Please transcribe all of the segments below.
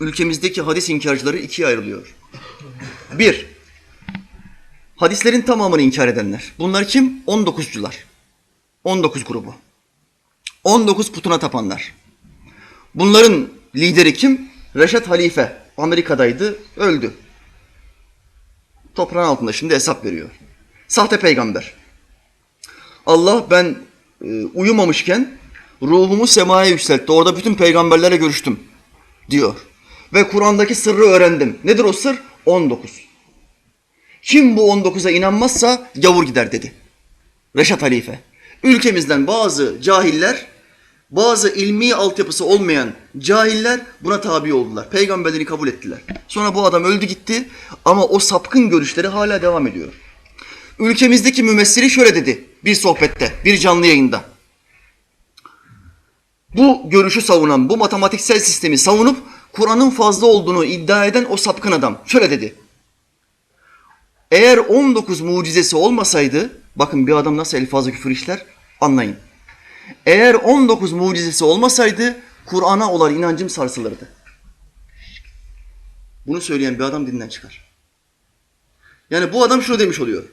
ülkemizdeki hadis inkarcıları ikiye ayrılıyor. Bir, hadislerin tamamını inkar edenler. Bunlar kim? 19'cular. 19 grubu. 19 putuna tapanlar. Bunların lideri kim? Reşat Halife. Amerika'daydı, öldü. Toprağın altında şimdi hesap veriyor. Sahte peygamber. Allah ben e, uyumamışken ruhumu semaya yükseltti. Orada bütün peygamberlerle görüştüm diyor. Ve Kur'an'daki sırrı öğrendim. Nedir o sır? 19. Kim bu 19'a inanmazsa gavur gider dedi. Reşat Halife. Ülkemizden bazı cahiller, bazı ilmi altyapısı olmayan cahiller buna tabi oldular. Peygamberleri kabul ettiler. Sonra bu adam öldü gitti ama o sapkın görüşleri hala devam ediyor. Ülkemizdeki mümessili şöyle dedi bir sohbette, bir canlı yayında. Bu görüşü savunan, bu matematiksel sistemi savunup Kur'an'ın fazla olduğunu iddia eden o sapkın adam şöyle dedi. Eğer 19 mucizesi olmasaydı, bakın bir adam nasıl elfazla küfür işler anlayın. Eğer 19 mucizesi olmasaydı Kur'an'a olan inancım sarsılırdı. Bunu söyleyen bir adam dinden çıkar. Yani bu adam şunu demiş oluyor.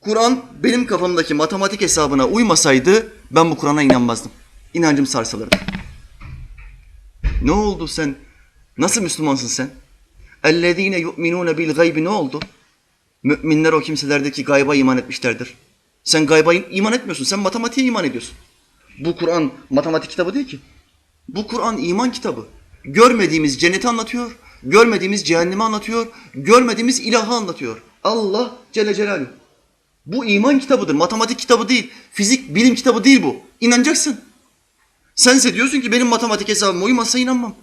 Kur'an benim kafamdaki matematik hesabına uymasaydı ben bu Kur'an'a inanmazdım. İnancım sarsılırdı. Ne oldu sen? Nasıl Müslümansın sen? اَلَّذ۪ينَ يُؤْمِنُونَ بِالْغَيْبِ ne oldu? Müminler o kimselerdeki gayba iman etmişlerdir. Sen gayba iman etmiyorsun. Sen matematiğe iman ediyorsun. Bu Kur'an matematik kitabı değil ki. Bu Kur'an iman kitabı. Görmediğimiz cenneti anlatıyor. Görmediğimiz cehennemi anlatıyor. Görmediğimiz ilahı anlatıyor. Allah Celle Celaluhu. Bu iman kitabıdır. Matematik kitabı değil. Fizik, bilim kitabı değil bu. İnanacaksın. Sense diyorsun ki benim matematik hesabıma uymazsa inanmam.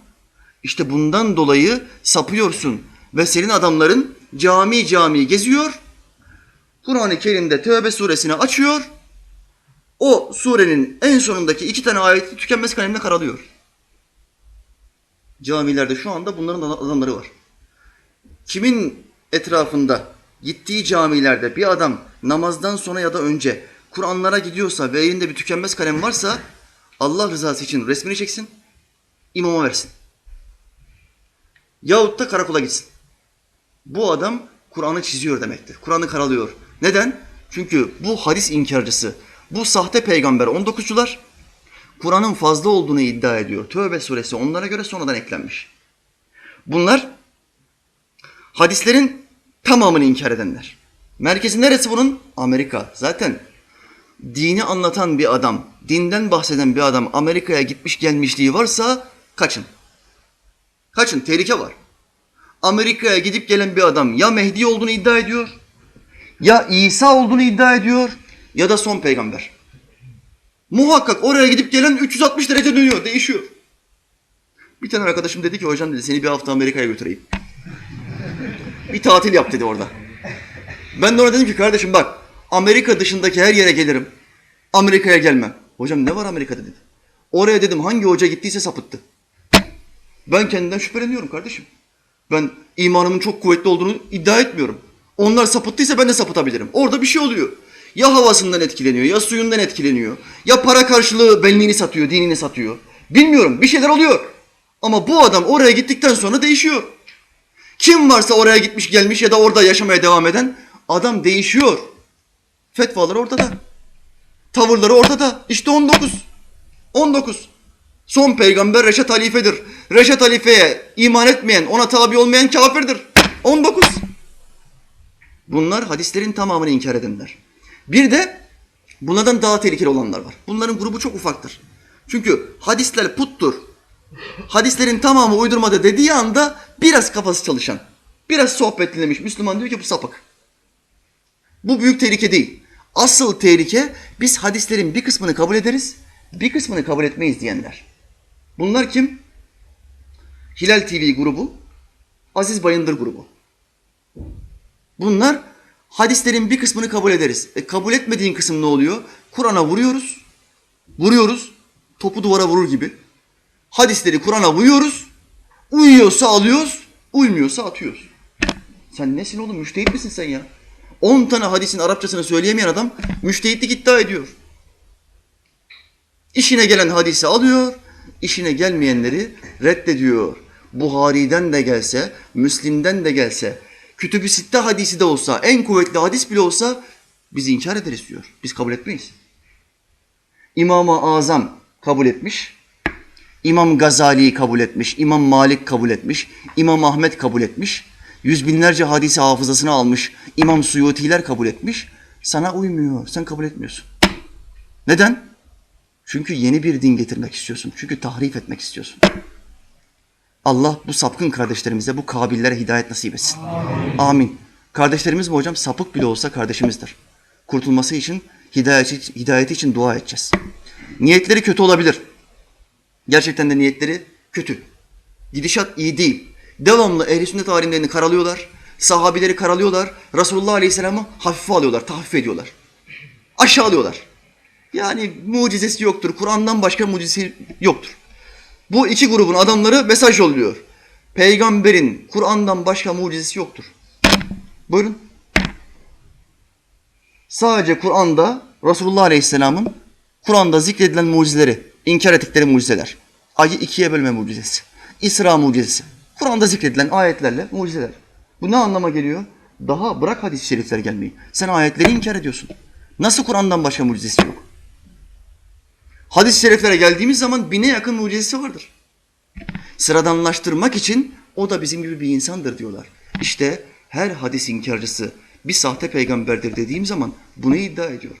İşte bundan dolayı sapıyorsun. Ve senin adamların cami cami geziyor. Kur'an-ı Kerim'de Tövbe suresini açıyor. O surenin en sonundaki iki tane ayeti tükenmez kalemle karalıyor. Camilerde şu anda bunların adamları var. Kimin etrafında gittiği camilerde bir adam namazdan sonra ya da önce Kur'anlara gidiyorsa ve elinde bir tükenmez kalem varsa Allah rızası için resmini çeksin, imama versin. Yahut da karakola gitsin. Bu adam Kur'an'ı çiziyor demektir. Kur'an'ı karalıyor. Neden? Çünkü bu hadis inkarcısı, bu sahte peygamber 19'cular Kur'an'ın fazla olduğunu iddia ediyor. Tövbe suresi onlara göre sonradan eklenmiş. Bunlar hadislerin tamamını inkar edenler. Merkezi neresi bunun? Amerika. Zaten dini anlatan bir adam, dinden bahseden bir adam Amerika'ya gitmiş gelmişliği varsa kaçın. Kaçın, tehlike var. Amerika'ya gidip gelen bir adam ya Mehdi olduğunu iddia ediyor, ya İsa olduğunu iddia ediyor ya da son peygamber. Muhakkak oraya gidip gelen 360 derece dönüyor, değişiyor. Bir tane arkadaşım dedi ki hocam dedi seni bir hafta Amerika'ya götüreyim. bir tatil yap dedi orada. Ben de ona dedim ki kardeşim bak Amerika dışındaki her yere gelirim. Amerika'ya gelmem. Hocam ne var Amerika'da dedi. Oraya dedim hangi hoca gittiyse sapıttı. Ben kendimden şüpheleniyorum kardeşim. Ben imanımın çok kuvvetli olduğunu iddia etmiyorum. Onlar sapıttıysa ben de sapıtabilirim. Orada bir şey oluyor. Ya havasından etkileniyor, ya suyundan etkileniyor, ya para karşılığı benliğini satıyor, dinini satıyor. Bilmiyorum, bir şeyler oluyor. Ama bu adam oraya gittikten sonra değişiyor. Kim varsa oraya gitmiş gelmiş ya da orada yaşamaya devam eden adam değişiyor. Fetvaları ortada. Tavırları ortada. İşte 19. 19. Son peygamber Reşat Halife'dir. Reşat Halife'ye iman etmeyen, ona tabi olmayan kafirdir. 19. Bunlar hadislerin tamamını inkar edenler. Bir de bunlardan daha tehlikeli olanlar var. Bunların grubu çok ufaktır. Çünkü hadisler puttur. Hadislerin tamamı uydurmada dediği anda biraz kafası çalışan, biraz sohbet Müslüman diyor ki bu sapık. Bu büyük tehlike değil. Asıl tehlike biz hadislerin bir kısmını kabul ederiz, bir kısmını kabul etmeyiz diyenler. Bunlar kim? Hilal TV grubu, Aziz Bayındır grubu. Bunlar hadislerin bir kısmını kabul ederiz. E, kabul etmediğin kısım ne oluyor? Kur'an'a vuruyoruz, vuruyoruz, topu duvara vurur gibi. Hadisleri Kur'an'a vuruyoruz, uyuyorsa alıyoruz, uymuyorsa atıyoruz. Sen nesin oğlum? Müştehit misin sen ya? 10 tane hadisin Arapçasını söyleyemeyen adam müştehitlik iddia ediyor. İşine gelen hadisi alıyor, işine gelmeyenleri reddediyor. Buhari'den de gelse, Müslim'den de gelse, Kütüb-i Sitte hadisi de olsa, en kuvvetli hadis bile olsa biz inkar ederiz diyor. Biz kabul etmeyiz. İmam-ı Azam kabul etmiş. İmam Gazali kabul etmiş. İmam Malik kabul etmiş. İmam Ahmet kabul etmiş. Yüz binlerce hadisi hafızasına almış. İmam Suyutiler kabul etmiş. Sana uymuyor. Sen kabul etmiyorsun. Neden? Çünkü yeni bir din getirmek istiyorsun. Çünkü tahrif etmek istiyorsun. Allah bu sapkın kardeşlerimize, bu kabillere hidayet nasip etsin. Amin. Kardeşlerimiz mi hocam? Sapık bile olsa kardeşimizdir. Kurtulması için, hidayeti, hidayeti için dua edeceğiz. Niyetleri kötü olabilir. Gerçekten de niyetleri kötü. Gidişat iyi değil. Devamlı ehl-i sünnet alimlerini karalıyorlar. Sahabileri karalıyorlar. Resulullah Aleyhisselam'ı hafife alıyorlar, tahfif ediyorlar. Aşağılıyorlar. Yani mucizesi yoktur. Kur'an'dan başka mucizesi yoktur. Bu iki grubun adamları mesaj yolluyor. Peygamberin Kur'an'dan başka mucizesi yoktur. Buyurun. Sadece Kur'an'da Resulullah Aleyhisselam'ın Kur'an'da zikredilen mucizeleri, inkar ettikleri mucizeler. Ayı ikiye bölme mucizesi. İsra mucizesi. Kur'an'da zikredilen ayetlerle mucizeler. Bu ne anlama geliyor? Daha bırak hadis-i şerifler gelmeyi. Sen ayetleri inkar ediyorsun. Nasıl Kur'an'dan başka mucizesi yok? Hadis-i şeriflere geldiğimiz zaman bine yakın mucizesi vardır. Sıradanlaştırmak için o da bizim gibi bir insandır diyorlar. İşte her hadis inkarcısı bir sahte peygamberdir dediğim zaman bunu iddia ediyor.